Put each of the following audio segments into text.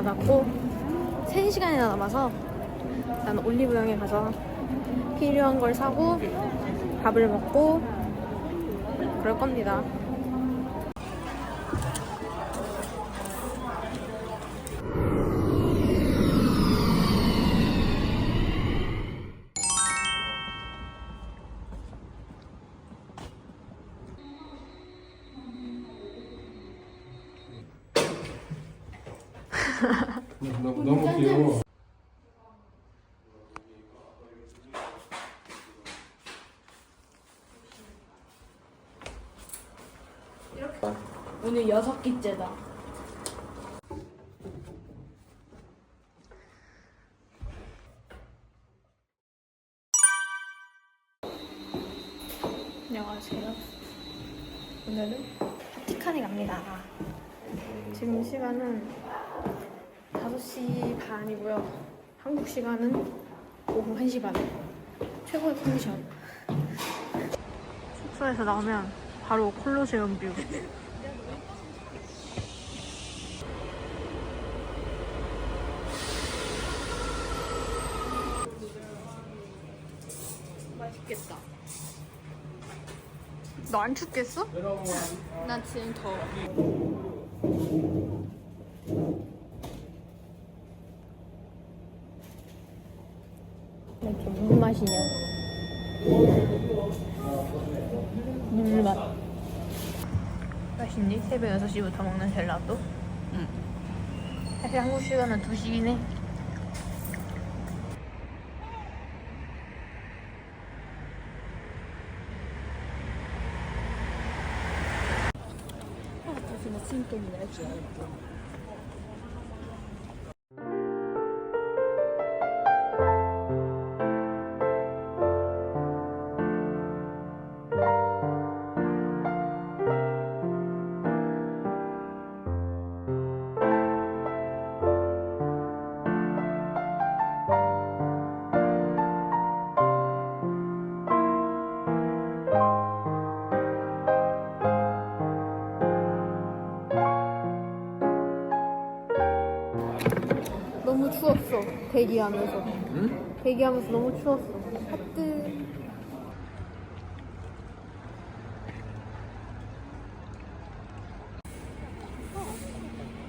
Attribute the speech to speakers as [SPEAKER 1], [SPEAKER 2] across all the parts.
[SPEAKER 1] 받았고 3시간이나 남아서 나는 올리브영에 가서 필요한 걸 사고 밥을 먹고 그럴 겁니다. 오늘 여섯 끼째다. 안녕하세요. 오늘은 바티칸에 갑니다. 지금 시간은 5시 반이고요. 한국 시간은 오후 1시 반. 최고의 컨디션. 숙소에서 나오면 바로 콜로세움 뷰. 맛있겠다. 너 안 춥겠어? 나 지금 더워. 이게 무슨 맛이냐? 물맛. 맛있니? 새벽 6시부터 먹는 젤라또? 응. 사실 한국 시간은 2시긴 해. 추웠어. 대기하면서.
[SPEAKER 2] 응?
[SPEAKER 1] 대기하면서 너무 추웠어. 하트.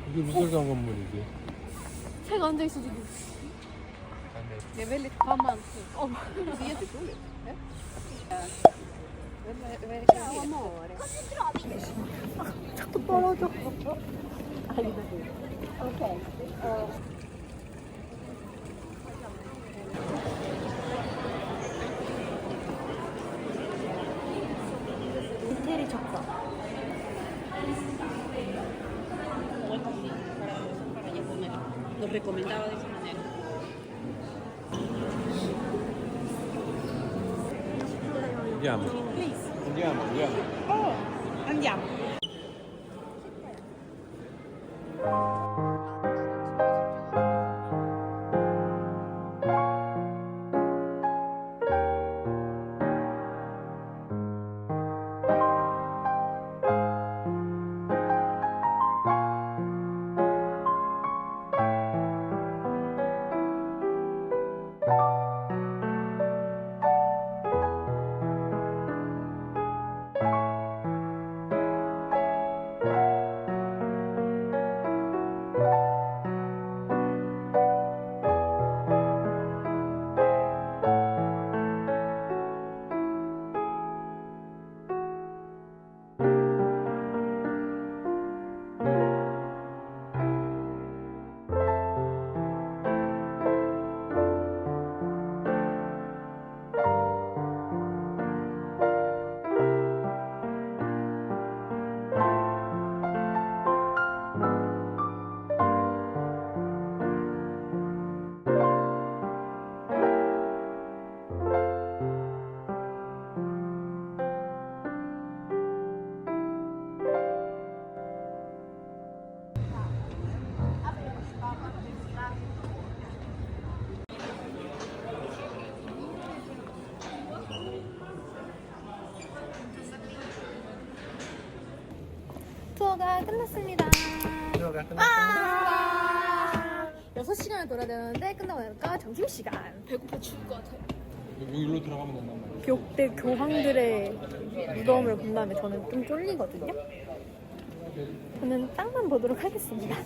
[SPEAKER 2] 이게 무슨 건물이지?
[SPEAKER 1] 차가 앉아 있어 지금.
[SPEAKER 3] Det är väldigt hus.
[SPEAKER 1] 어.
[SPEAKER 3] Det är- Amore?
[SPEAKER 1] 자꾸 떨어져. 이태리 투어가 끝났습니다.
[SPEAKER 2] 들어가
[SPEAKER 1] 아! 6시간을 돌아야 되는데 끝나고 나니까 점심시간. 배고파 죽을 것 같아요.
[SPEAKER 2] 여기 일로 들어가면 된단 말이야.
[SPEAKER 1] 역대 교황들의 무덤을 본 다음에 저는 좀 쫄리거든요. 저는 땅만 보도록 하겠습니다.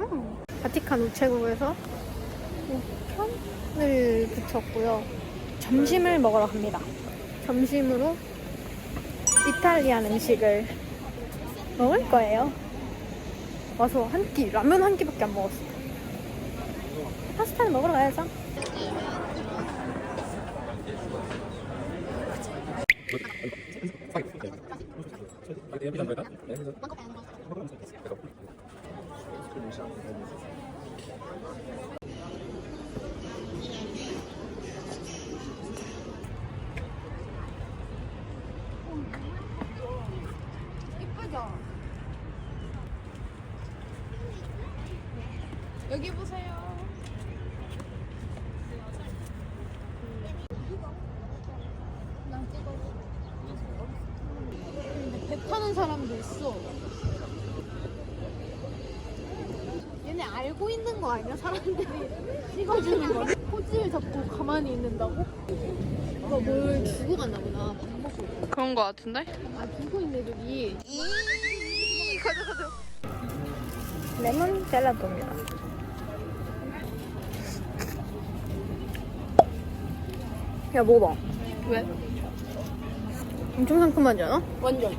[SPEAKER 1] 음, 바티칸 우체국에서 우편을 붙였고요. 점심을 먹으러 갑니다. 점심으로 이탈리안 음식을 먹을 거예요. 와서 한 끼, 라면 한 끼밖에 안 먹었어. 파스타를 먹으러 가야죠. 이쁘죠? 여기 보세요. 거 아니야? 사람들이 찍어주는 거. 포즈를 잡고 가만히 있는다고? 이거 뭘 주고 갔나 보다. 밥 먹고.
[SPEAKER 4] 그런 거 같은데?
[SPEAKER 1] 아, 들고 있네, 저기. 가자, 가자. 레몬 젤라또입니다. 야, 먹어봐.
[SPEAKER 4] 왜?
[SPEAKER 1] 엄청 상큼하지 않아?
[SPEAKER 4] 완전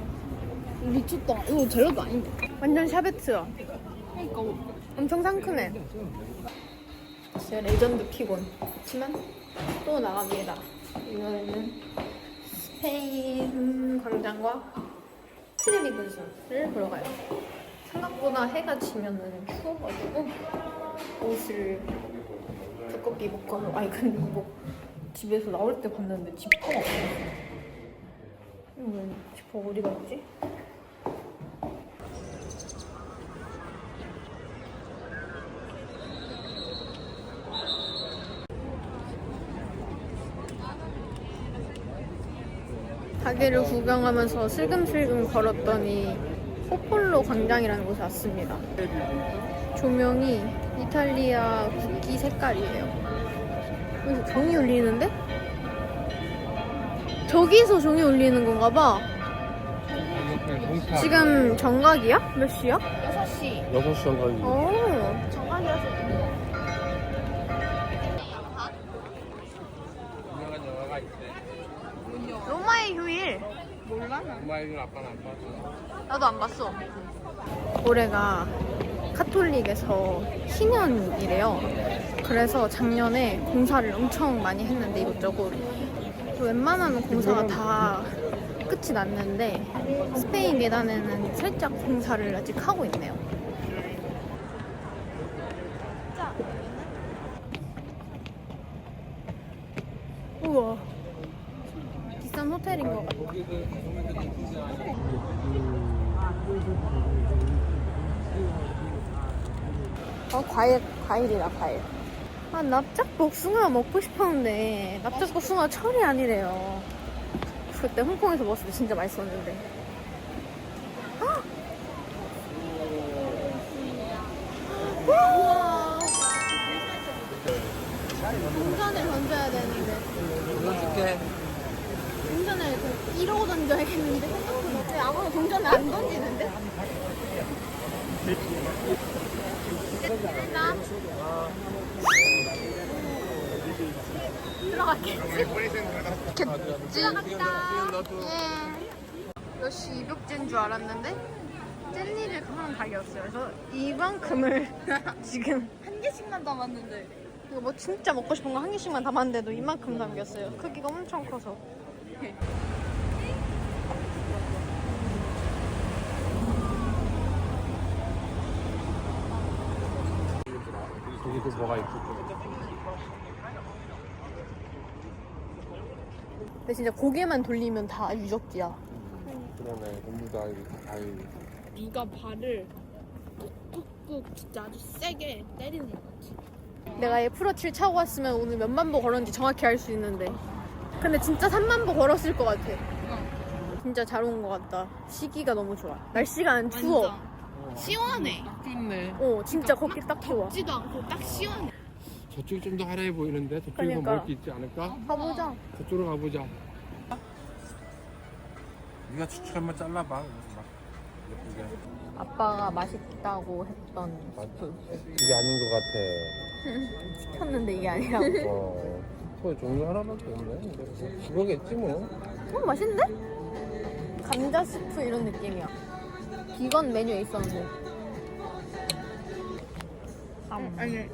[SPEAKER 4] 미쳤다. 이거 젤라도 아닌데.
[SPEAKER 1] 완전 샤베트야.
[SPEAKER 4] 그러니까
[SPEAKER 1] 엄청 상큼해. 진짜 레전드 피곤. 그렇지만 또 나갑니다. 이번에는 스페인 광장과 트레비 분수를 보러 가요. 생각보다 해가 지면은 추워가지고 옷을 두껍게 입고 가요. 아니 근데 뭐 집에서 나올 때 봤는데 지퍼가 없어. 이거 지퍼 어디 갔지? 가게를 구경하면서 슬금슬금 걸었더니 포폴로 광장이라는 곳에 왔습니다. 조명이 이탈리아 국기 색깔이에요. 여기서 종이 울리는데? 저기서 종이 울리는 건가 봐. 지금 정각이야? 몇 시야?
[SPEAKER 4] 6시.
[SPEAKER 2] 6시 정각이.
[SPEAKER 1] 어, 정
[SPEAKER 2] 엄마 이건 아빠는 안 봐줘.
[SPEAKER 1] 나도 안 봤어. 올해가 카톨릭에서 신년이래요. 그래서 작년에 공사를 엄청 많이 했는데 이것저것 웬만하면 공사가 다 끝이 났는데 스페인 계단에는 살짝 공사를 아직 하고 있네요. 우와 호텔인 것 같아. 어 과일 과일이다 과일. 아 납작 복숭아 먹고 싶었는데 납작 복숭아 철이 아니래요. 그때 홍콩에서 먹었을 때 진짜 맛있었는데. 헉! 우와. 동전을 던져야 되는데.
[SPEAKER 2] 불러줄게.
[SPEAKER 1] 동전을 그 이러고 던져야겠는데. 왜 아무도 동전을 안 던지는데? 됐나? 들어갈게. 들어갔다. 예. 역시 입욕제인 줄 알았는데 젤리를 하나 가게였어요. 그래서 이만큼을 지금
[SPEAKER 4] 한 개씩만 담았는데.
[SPEAKER 1] 이거 뭐 진짜 먹고 싶은 거 한 개씩만 담았는데도 이만큼 담겼어요. 크기가 엄청 커서.
[SPEAKER 2] 거기도 뭐가 있고.
[SPEAKER 1] 근데 진짜 고개만 돌리면 다 유적지야.
[SPEAKER 2] 그러네. 전부 다 이거 다.
[SPEAKER 4] 누가 발을 꾹꾹꾹 진짜 아주 세게 때리는 것 같아.
[SPEAKER 1] 내가 얘 프로7 차고 왔으면 오늘 몇만 보 걸었는지 정확히 알 수 있는데. 근데 진짜 3만 보 걸었을 것 같아. 진짜 잘 온 것 같다. 시기가 너무 좋아. 날씨가 안 추워.
[SPEAKER 4] 시원해.
[SPEAKER 2] 좋네.
[SPEAKER 1] 어, 진짜 걷기 딱 좋아.
[SPEAKER 4] 덥지도 않고 딱 시원해.
[SPEAKER 2] 저쪽이 좀 더 화려해 보이는데 저쪽에서
[SPEAKER 1] 그러니까.
[SPEAKER 2] 먹을 게 있지 않을까?
[SPEAKER 1] 가보자.
[SPEAKER 2] 저쪽으로 가보자. 네가 추측 한번 잘라봐. 막 예쁘게.
[SPEAKER 1] 아빠가 맛있다고 했던 스프.
[SPEAKER 2] 이게 아닌 것
[SPEAKER 1] 시켰는데 이게 아니라고.
[SPEAKER 2] 같아. 어. 그 종류 하나밖에 없네. 근데 그거겠지 뭐.
[SPEAKER 1] 어, 맛있는데? 감자 스프 이런 느낌이야. 비건 메뉴에 있었는데. 음.
[SPEAKER 4] 아니.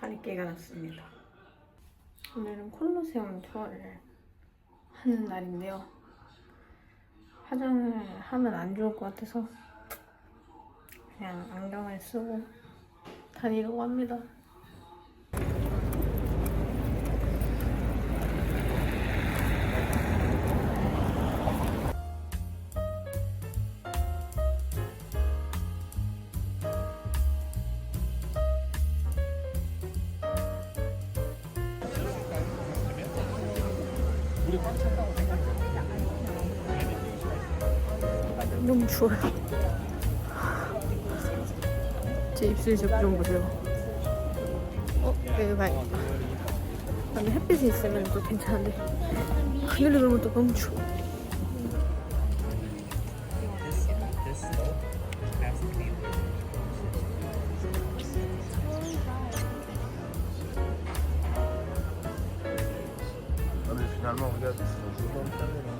[SPEAKER 1] 다리깨가 났습니다. 오늘은 콜로세움 투어를 하는 날인데요. 화장을 하면 안 좋을 것 같아서 그냥 안경을 쓰고 다니려고 합니다. 너무 추워요. 제 입술 제품 좀 보세요. 어, 여기 가야겠다. 아니 햇빛이 있으면 또 괜찮은데 그늘에 들면 또 너무 추워.
[SPEAKER 2] Finalement,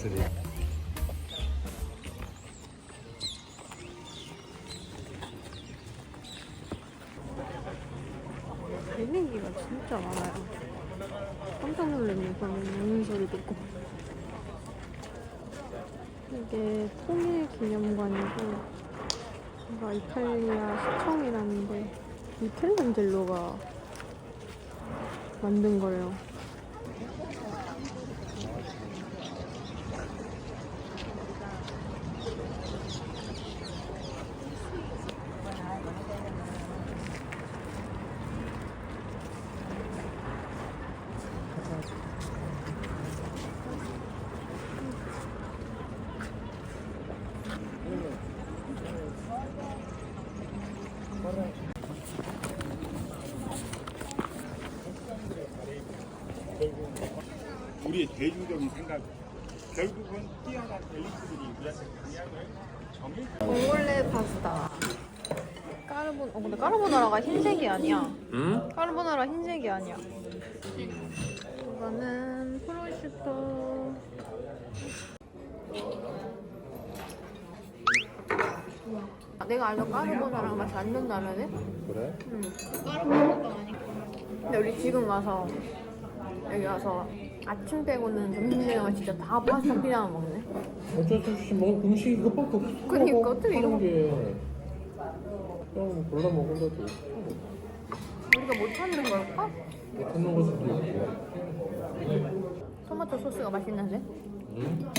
[SPEAKER 2] Des...
[SPEAKER 1] 갈매기가 진짜 많아요. 깜짝 놀랐네, 방금 우는 소리 듣고. 이게 통일 기념관이고, 뭔가 이탈리아 시청이라는데, 미켈란젤로가 만든 거예요.
[SPEAKER 5] 우리의 대중적인 생각 결국은 뛰어난 엘리트들이 우리한테 방향을 정해
[SPEAKER 1] 봉골레 파스타. 까르보, 어, 근데 까르보나라가 흰색이 아니야.
[SPEAKER 2] 응?
[SPEAKER 1] 까르보나라 흰색이 아니야. 이거는 프로슈토. 아, 내가 알던 까르보나라 맛이 완전 다르네?
[SPEAKER 2] 그래?
[SPEAKER 1] 근데 우리 지금 와서 여기 와서 아침 빼고는 점심시간에 진짜 다 파스타 피자 먹네.
[SPEAKER 2] 어쩔 수 없이 뭐 음식이 그것밖에 없어.
[SPEAKER 1] 그러니까 어떻게 이거.
[SPEAKER 2] 그냥 골라 먹은다도
[SPEAKER 1] 우리가 못 찾는 걸까?
[SPEAKER 2] 못하는 걸 수도 있고.
[SPEAKER 1] 토마토 소스가 맛있는데?
[SPEAKER 2] 응?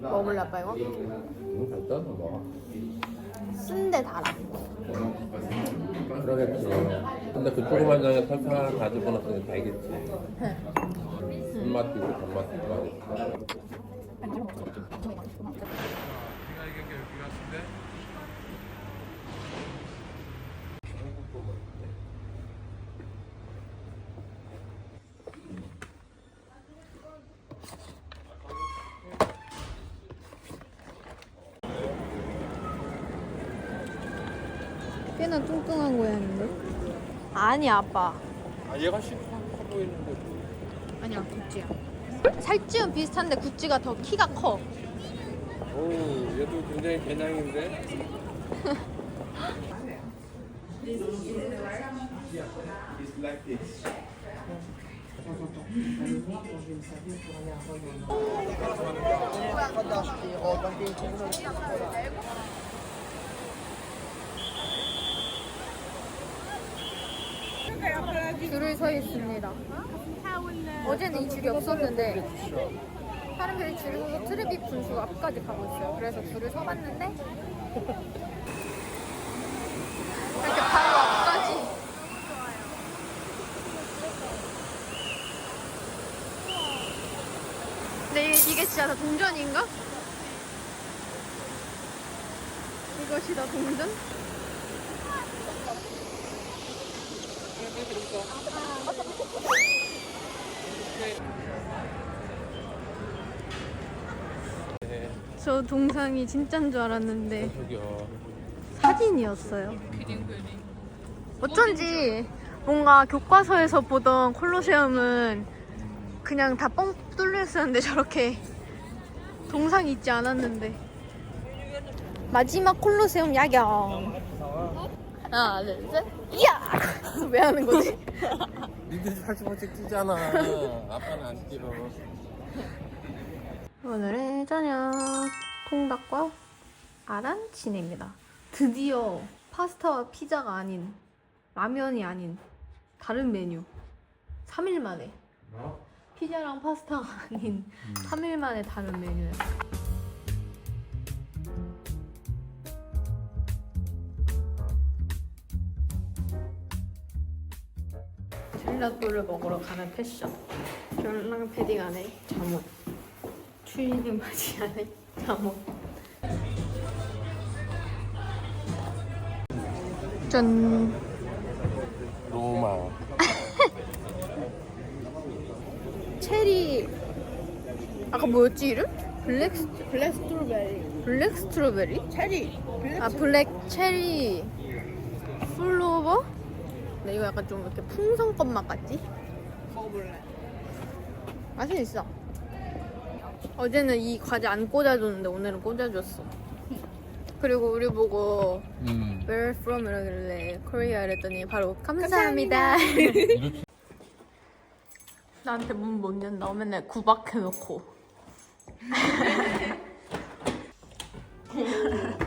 [SPEAKER 1] 먹을래 아빠 이거?
[SPEAKER 2] 갖다 놔.
[SPEAKER 1] 쓴데 달아.
[SPEAKER 2] 그러겠지. 근데 그 조그만 장에 설탕 다 집어넣었으니 달겠지. 쓴맛도 있고 단맛도 있고 하겠지.
[SPEAKER 1] 꽤나 뚱뚱한 고양인데? 아니 아빠.
[SPEAKER 2] 아 얘가 시커 보이는데.
[SPEAKER 1] 아니야 구찌야. 살찌움 비슷한데 구찌가 더 키가 커.
[SPEAKER 2] 오 얘도 굉장히 개냥인데.
[SPEAKER 1] 줄을 서 있습니다. 어제는 이 줄이 없었는데 사람들이 줄을 서서 트레비 분수 앞까지 가고 있어요. 그래서 줄을 서봤는데 이렇게 바로 앞까지 근데 이게, 이게 진짜 다 동전인가? 이것이 다 동전? 저 동상이 진짜인 줄 알았는데. 사진이었어요. 어쩐지 뭔가 교과서에서 보던 콜로세움은 그냥 다 뻥 뚫려 있었는데 저렇게 동상이 있지 않았는데. 마지막 콜로세움 야경 하나 둘 셋 이야 왜 하는 거지?
[SPEAKER 2] 니들이 살찌번씩 뛰잖아. 아빠는 안 뛰어.
[SPEAKER 1] 오늘의 저녁 통닭과 아란치네입니다. 드디어 파스타와 피자가 아닌 라면이 아닌 다른 메뉴 3일 만에 피자랑 파스타가 아닌 3일 만에 다른 메뉴예요. 젤라또를 먹으러 가는 패션. 결랑 패딩 안에 잠옷. 추리닝 바지 안에 잠옷. 짠.
[SPEAKER 2] 로마.
[SPEAKER 1] 체리. 아까 뭐였지 이름? 블랙 스-
[SPEAKER 4] 블랙 스트로베리.
[SPEAKER 1] 블랙 스트로베리?
[SPEAKER 4] 체리. 블랙
[SPEAKER 1] 아 블랙 체리 플로버? 근데 이거 약간 좀 이렇게 풍선껌 맛 같지?
[SPEAKER 4] 먹어볼래.
[SPEAKER 1] 맛은 있어. 어제는 이 과자 안 꽂아줬는데 오늘은 꽂아줬어. 그리고 우리 보고
[SPEAKER 2] 음.
[SPEAKER 1] Where from 이러길래 Korea 이랬더니 바로 감사합니다. 나한테 문 못 연다. 맨날 구박해놓고.